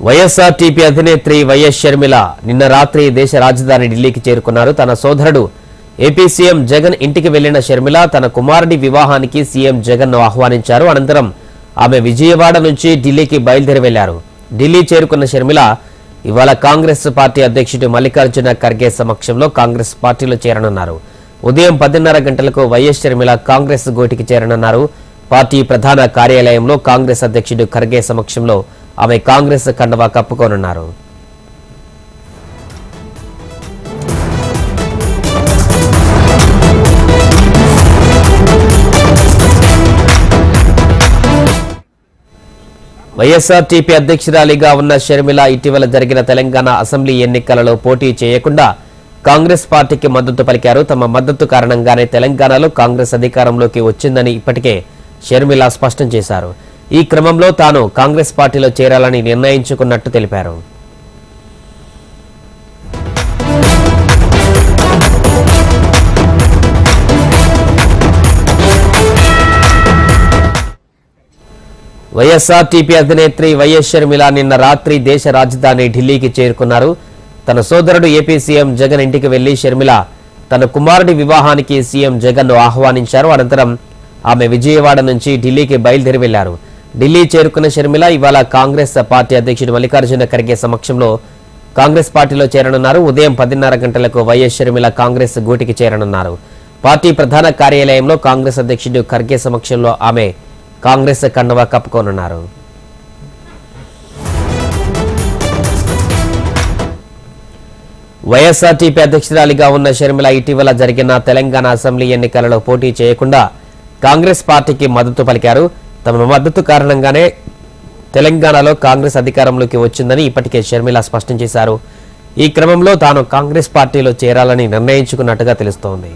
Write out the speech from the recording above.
YSRTP అధినేత్రి YS Sharmila నిన్న రాత్రి దేశ రాజధాని ఢిల్లీకి చేరుకున్నారు. తన సోదరుడు ఏపీ సీఎం జగన్ ఇంటికి వెళ్ళిన షర్మిల తన కుమారుడి వివాహానికి సీఎం జగన్ను ఆహ్వానించారు. అనంతరం ఆమె విజయవాడ నుంచి ఢిల్లీకి బయలుదేరి వెళ్ళారు ఢిల్లీ చేరుకున్న షర్మిల ఇవాళ కాంగ్రెస్ పార్టీ అధ్యక్షుడు మల్లికార్జున ఖర్గే సమక్షంలో కాంగ్రెస్ పార్టీలో చేరనున్నారు. ఉదయం పదిన్నర గంటలకు వైఎస్ షర్మిల కాంగ్రెస్ గోటికి చేరనున్నారు. పార్టీ ప్రధాన కార్యాలయంలో కాంగ్రెస్ అధ్యక్షుడు ఖర్గే సమక్షంలో ఆమె కాంగ్రెస్ కండవా కప్పుకోనున్నారు. వైఎస్ఆర్టీపీ అధ్యక్షురాలిగా ఉన్న షర్మిల ఇటీవల జరిగిన తెలంగాణ అసెంబ్లీ ఎన్నికలలో పోటీ చేయకుండా కాంగ్రెస్ పార్టీకి మద్దతు పలికారు. తమ మద్దతు కారణంగానే తెలంగాణలో కాంగ్రెస్ అధికారంలోకి వచ్చిందని ఇప్పటికే షర్మిల స్పష్టం చేశారు. ఈ క్రమంలో తాను కాంగ్రెస్ పార్టీలో చేరాలని నిర్ణయించుకున్నట్టు తెలిపారు. వైఎస్ఆర్టీపీ అధినేత్రి వైఎస్ షర్మిల నిన్న రాత్రి దేశ రాజధాని ఢిల్లీకి చేరుకున్నారు. తన సోదరుడు ఏపీ సీఎం జగన్ ఇంటికి వెళ్ళి షర్మిల తన కుమారుడి వివాహానికి సీఎం జగన్ను ఆహ్వానించారు. అనంతరం ఆమె విజయవాడ నుంచి ఢిల్లీకి బయలుదేరి వెళ్ళారు. ఢిల్లీ చేరుకున్న షర్మిల ఇవాళ కాంగ్రెస్ పార్టీ అధ్యక్షుడు మల్లికార్జున ఖర్గే సమక్షంలో కాంగ్రెస్ పార్టీలో చేరనున్నారు. ఉదయం పదిన్నర గంటలకు వైఎస్ షర్మిల కాంగ్రెస్ గూటికి చేరనున్నారు. పార్టీ ప్రధాన కార్యాలయంలో కాంగ్రెస్ అధ్యక్షుడు ఖర్గే సమక్షంలో ఆమె కాంగ్రెస్ కండవా కప్పుకోనున్నారు. వైఎస్ఆర్టీపీ అధ్యక్షురాలిగా ఉన్న షర్మిల ఇటీవల జరిగిన తెలంగాణ అసెంబ్లీ ఎన్నికలలో పోటీ చేయకుండా కాంగ్రెస్ పార్టీకి మద్దతు పలికారు. తమ మద్దతు కారణంగానే తెలంగాణలో కాంగ్రెస్ అధికారంలోకి వచ్చిందని ఇప్పటికే షర్మిల స్పష్టం చేశారు. ఈ క్రమంలో తాను కాంగ్రెస్ పార్టీలో చేరాలని నిర్ణయించుకున్నట్టుగా తెలుస్తోంది.